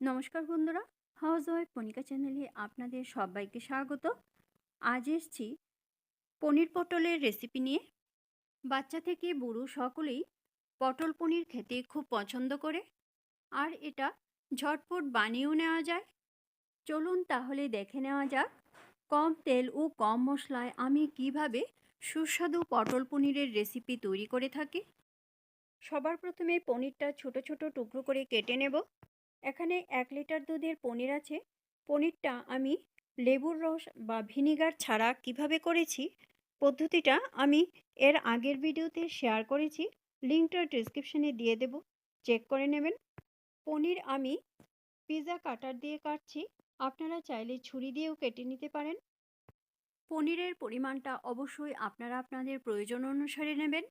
নমস্কার বন্ধুরা house wife পনিকা চ্যানেলে আপনাদের সবাইকে স্বাগত। আজ এসছি পনির পটলের রেসিপি নিয়ে। বাচ্চা থেকে বুড়ো সকলেই পটল পনির খেতে খুব পছন্দ করে, আর এটা ঝটপট বানিয়েও নেওয়া যায়। চলুন তাহলে দেখে নেওয়া যাক, কম তেল ও কম মশলায় আমি কীভাবে সুস্বাদু পটল পনিরের রেসিপি তৈরি করে থাকি। সবার প্রথমে পনিরটা ছোট ছোট টুকরো করে কেটে নেব। এখানে এক লিটার দুধের পনির আছে। পনিরটা আমি লেবুর রস বা ভিনিগার ছাড়া কীভাবে করেছি পদ্ধতিটা আমি এর আগের ভিডিওতে শেয়ার করেছি। লিঙ্কটা ডিসক্রিপশানে দিয়ে দেব। চেক করে নেবেন। পনির আমি পিৎজা কাটার দিয়ে কাটছি। আপনারা চাইলে ছুরি দিয়েও কেটে নিতে পারেন। পনিরের পরিমাণটা অবশ্যই আপনারা আপনাদের প্রয়োজন অনুসারে নেবেন।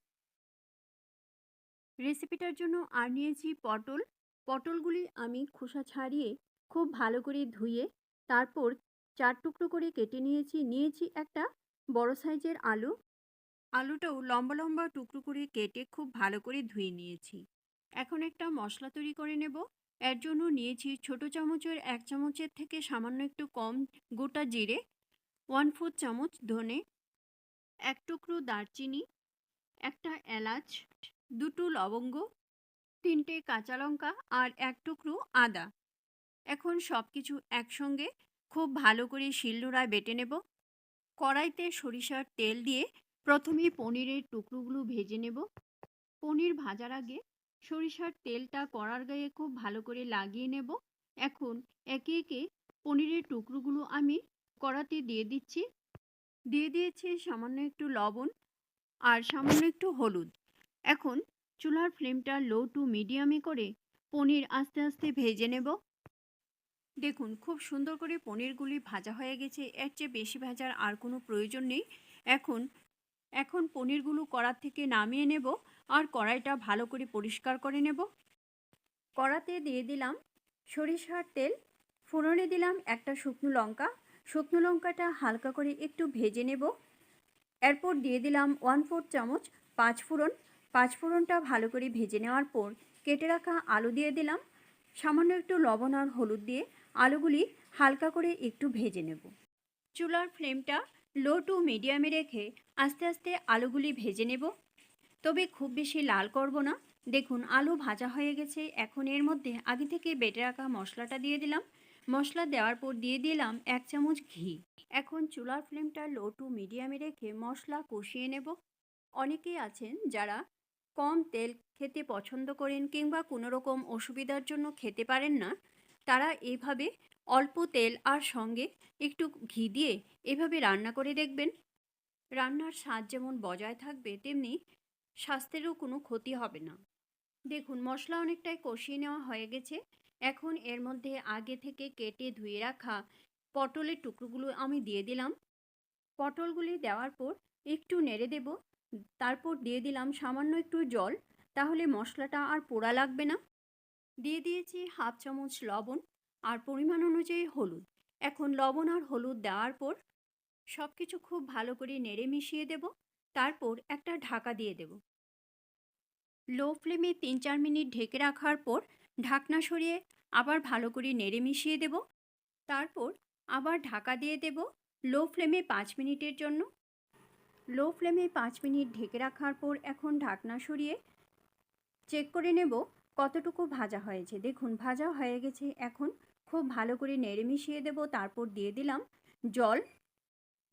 রেসিপিটার জন্য আর নিয়েছি পটল। পটলগুলি আমি খোসা ছাড়িয়ে খুব ভালো করে ধুয়ে তারপর চার টুকরো করে কেটে নিয়েছি নিয়েছি একটা বড় সাইজের আলু। আলুটাও লম্বা লম্বা টুকরো করে কেটে খুব ভালো করে ধুয়ে নিয়েছি। এখন একটা মশলা তৈরি করে নেব। এর জন্য নিয়েছি ছোট চামচের এক চামচের থেকে সামান্য একটু কম গোটা জিরে, ওয়ান ফোর চামচ ধনে, এক টুকরো দারচিনি, একটা এলাচ, দুটো লবঙ্গ তিনটে কাঁচা লঙ্কা আর এক টুকরো আদা। এখন সব কিছু একসঙ্গে খুব ভালো করে শিলনোড়ায় বেটে নেব। কড়াইতে সরিষার তেল দিয়ে প্রথমে পনিরের টুকরোগুলো ভেজে নেব। পনির ভাজার আগে সরিষার তেলটা কড়ার গায়ে খুব ভালো করে লাগিয়ে নেব। এখন একে একে পনিরের টুকরোগুলো আমি কড়াতে দিয়ে দিচ্ছি। দিয়ে দিয়েছি সামান্য একটু লবণ আর সামান্য একটু হলুদ। এখন চুলার ফ্লেমটা লো টু মিডিয়ামে করে পনির আস্তে আস্তে ভেজে নেব। দেখুন, খুব সুন্দর করে পনিরগুলি ভাজা হয়ে গেছে। এর চেয়ে বেশি ভাজার আর কোনো প্রয়োজন নেই। এখন এখন পনিরগুলো কড়ার থেকে নামিয়ে নেব আর কড়াইটা ভালো করে পরিষ্কার করে নেব। কড়াতে দিয়ে দিলাম সরিষার তেল, ফোড়নে দিলাম একটা শুকনো লঙ্কা। শুকনো লঙ্কাটা হালকা করে একটু ভেজে নেব। এরপর দিয়ে দিলাম ওয়ান ফোর চামচ পাঁচ ফোড়ন পাঁচ ফোড়নটা ভালো করে ভেজে নেওয়ার পর কেটে রাখা আলু দিয়ে দিলাম। সামান্য একটু লবণ আর হলুদ দিয়ে আলুগুলি হালকা করে একটু ভেজে নেব। চুলার ফ্লেমটা লো টু মিডিয়ামে রেখে আস্তে আস্তে আলুগুলি ভেজে নেব। তবে খুব বেশি লাল করব না। দেখুন, আলু ভাজা হয়ে গেছে। এখন এর মধ্যে আগে থেকে বেটে রাখা মশলাটা দিয়ে দিলাম। মশলা দেওয়ার পর দিয়ে দিলাম এক চামচ ঘি। এখন চুলার ফ্লেমটা লো টু মিডিয়ামে রেখে মশলা কষিয়ে নেব। অনেকেই আছেন যারা কম তেল খেতে পছন্দ করেন কিংবা কোনো রকম অসুবিধার জন্য খেতে পারেন না, তারা এইভাবে অল্প তেল আর সঙ্গে একটু ঘি দিয়ে এভাবে রান্না করে দেখবেন। রান্নার স্বাদ যেমন বজায় থাকবে, তেমনি স্বাস্থ্যেরও কোনো ক্ষতি হবে না। দেখুন, মশলা অনেকটাই কষিয়ে নেওয়া হয়ে গেছে। এখন এর মধ্যে আগে থেকে কেটে ধুয়ে রাখা পটলের টুকরোগুলো আমি দিয়ে দিলাম। পটলগুলি দেওয়ার পর একটু নেড়ে দেব। তারপর দিয়ে দিলাম সামান্য একটু জল, তাহলে মশলাটা আর পোড়া লাগবে না। দিয়ে দিয়েছি হাফ চামচ লবণ আর পরিমাণ অনুযায়ী হলুদ। এখন লবণ আর হলুদ দেওয়ার পর সব কিছু খুব ভালো করে নেড়ে মিশিয়ে দেব, তারপর একটা ঢাকা দিয়ে দেব। লো ফ্লেমে তিন চার মিনিট ঢেকে রাখার পর ঢাকনা সরিয়ে আবার ভালো করে নেড়ে মিশিয়ে দেব। তারপর আবার ঢাকা দিয়ে দেব লো ফ্লেমে পাঁচ মিনিটের জন্য। লো ফ্লেমে পাঁচ মিনিট ঢেকে রাখার পর এখন ঢাকনা সরিয়ে চেক করে নেব কতটুকু ভাজা হয়েছে। দেখুন, ভাজা হয়ে গেছে। এখন খুব ভালো করে নেড়ে মিশিয়ে দেব। তারপর দিয়ে দিলাম জল।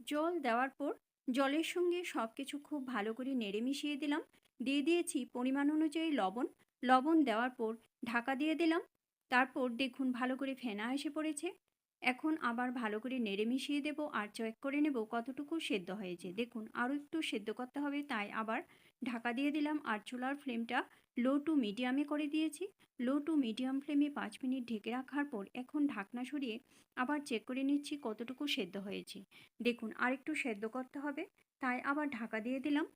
জল দেওয়ার পর জলের সঙ্গে সব কিছু খুব ভালো করে নেড়ে মিশিয়ে দিলাম। দিয়ে দিয়েছি পরিমাণ অনুযায়ী লবণ। লবণ দেওয়ার পর ঢাকা দিয়ে দিলাম। তারপর দেখুন, ভালো করে ফেনা এসে পড়েছে। এখন আবার ভালো করে নেড়ে মিশিয়ে দেব আর চেক করে নেব কতটুকু সেদ্ধ হয়েছে। দেখুন, আরও একটু সেদ্ধ করতে হবে, তাই আবার ঢাকা দিয়ে দিলাম আর চুলার ফ্লেমটা লো টু মিডিয়ামে করে দিয়েছি। লো টু মিডিয়াম ফ্লেমে পাঁচ মিনিট ঢেকে রাখার পর এখন ঢাকনা সরিয়ে আবার চেক করে নিচ্ছি কতটুকু সেদ্ধ হয়েছে। দেখুন আর একটু সেদ্ধ করতে হবে, তাই আবার ঢাকা দিয়ে দিলাম।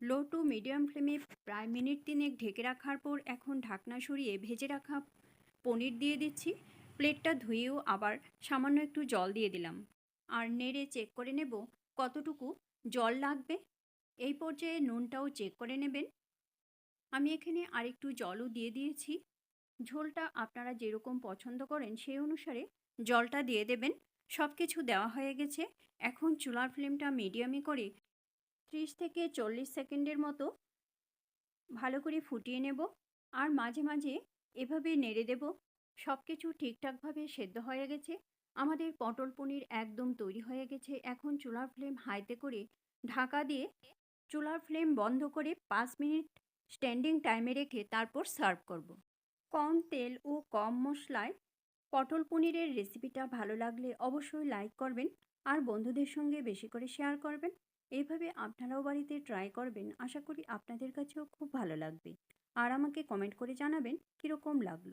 লো টু মিডিয়াম ফ্লেমে প্রায় মিনিট তিনেক ঢেকে রাখার পর এখন ঢাকনা সরিয়ে ভেজে রাখা পনির দিয়ে দিচ্ছি। প্লেটটা ধুয়েও আবার সামান্য একটু জল দিয়ে দিলাম। আর নেড়ে চেক করে নেব কতটুকু জল লাগবে। এই পর্যায়ে নুনটাও চেক করে নেবেন। আমি এখানে আরেকটু জলও দিয়ে দিয়েছি। ঝোলটা আপনারা যেরকম পছন্দ করেন সেই অনুসারে জলটা দিয়ে দেবেন। সব কিছু দেওয়া হয়ে গেছে। এখন চুলার ফ্লেমটা মিডিয়ামে করে ত্রিশ থেকে চল্লিশ সেকেন্ডের মতো ভালো করে ফুটিয়ে নেব। আর মাঝে মাঝে এভাবে নেড়ে দেব। সব কিছু ঠিকঠাকভাবে সেদ্ধ হয়ে গেছে। আমাদের পটল পনির একদম তৈরি হয়ে গেছে। এখন চুলার ফ্লেম হাইতে করে ঢাকা দিয়ে চুলার ফ্লেম বন্ধ করে পাঁচ মিনিট স্ট্যান্ডিং টাইমে রেখে তারপর সার্ভ করব। কম তেল ও কম মশলায় পটল পনিরের রেসিপিটা ভালো লাগলে অবশ্যই লাইক করবেন আর বন্ধুদের সঙ্গে বেশি করে শেয়ার করবেন। এইভাবে আপনারাও বাড়িতে ট্রাই করবেন। আশা করি আপনাদের কাছেও খুব ভালো লাগবে। আর আমাকে কমেন্ট করে জানাবেন কীরকম লাগল।